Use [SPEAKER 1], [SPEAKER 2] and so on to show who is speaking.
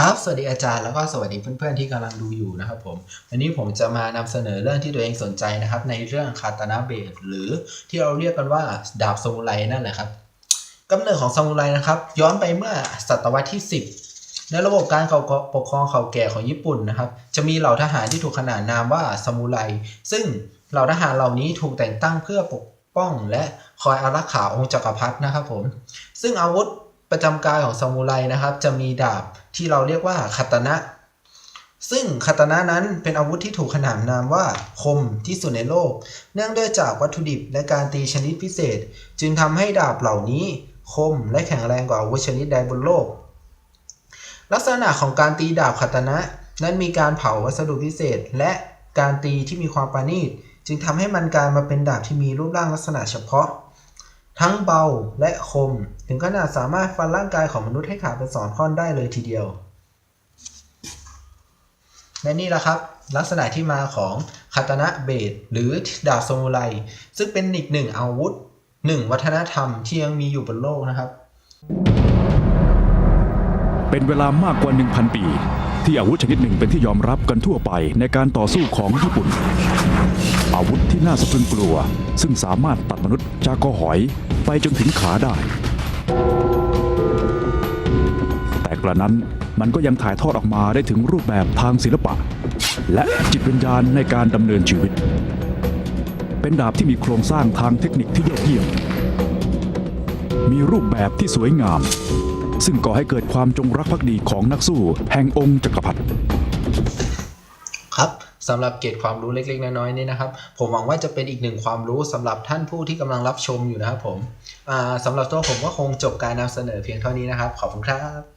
[SPEAKER 1] ครับ สวัสดีอาจารย์แล้วก็สวัสดีเพื่อนๆที่กำลังดูอยู่นะครับผม วันนี้ผมจะมานำเสนอเรื่องที่ตัวเองสนใจนะครับ ในเรื่องคาตานาเบดหรือที่เราเรียกกันว่าดาบซามูไรนั่นแหละครับกำเนิดของซามูไรนะครับ ย้อนไปเมื่อศตวรรษที่ 10 ในระบบการปกครองเก่าแก่ของญี่ปุ่นนะครับ จะมีเหล่าทหารที่ถูกขนานนามว่าซามูไรซึ่งเหล่าทหารเหล่านี้ถูกแต่งตั้งเพื่อปกป้องและคอยอารักขาองค์จักรพรรดินะครับผม ซึ่งอาวุธ ประจำกายของซามูไรนะครับ จะมีดาบที่เราเรียกว่าคาตานะ ซึ่งคาตานะนั้นเป็นอาวุธที่ถูกขนานนามว่าคมที่สุดในโลก เนื่องด้วยจากวัตถุดิบและการตีชนิดพิเศษ จึงทำให้ดาบเหล่านี้คมและแข็งแรงกว่าอาวุธชนิดใดบนโลก ลักษณะของการตีดาบคาตานะ นั้นมีการเผาวัสดุพิเศษ และการตีที่มีความประณีต จึงทำให้มันกลายมาเป็นดาบที่มีรูปร่างลักษณะเฉพาะ ทั้งเบาและคม ถึงขนาดสามารถฟันร่างกายของมนุษย์ให้ขาดเป็นสองท่อนได้เลยทีเดียว และนี่แหละครับ ลักษณะที่มาของคาตานะเบดหรือดาบซามูไร ซึ่งเป็นอีกหนึ่งอาวุธหนึ่งวัฒนธรรมที่ยังมีอยู่บนโลกนะครับ
[SPEAKER 2] เป็นเวลามากกว่า 1,000 ปี ที่อาวุธชนิดหนึ่งเป็นที่ยอมรับกันทั่วไปในการต่อสู้ของญี่ปุ่น อาวุธที่น่าสะพรึงกลัว ซึ่งสามารถตัดมนุษย์จากคอหอยไปจนถึงขาได้ แต่กระนั้นมันก็ยังถ่ายทอดออกมาได้ถึงรูปแบบทางศิลปะ และจิตวิญญาณในการดำเนินชีวิต เป็นดาบที่มีโครงสร้างทางเทคนิคที่ยอดเยี่ยม มีรูปแบบที่สวยงาม ซึ่งก่อให้เกิดความจงรักภักดีของนักสู้ แห่งองค์จักรพรรดิ
[SPEAKER 1] ครับ สำหรับเกร็ดความรู้เล็ก ๆ น้อยๆนี่นะครับ ผมหวังว่าจะเป็นอีกหนึ่งความรู้สำหรับท่านผู้ที่กำลังรับชมอยู่นะครับผมสำสำหรับตัวผมก็คงจบการนำเสนอเพียงเท่านี้นะครับ ขอบคุณครับ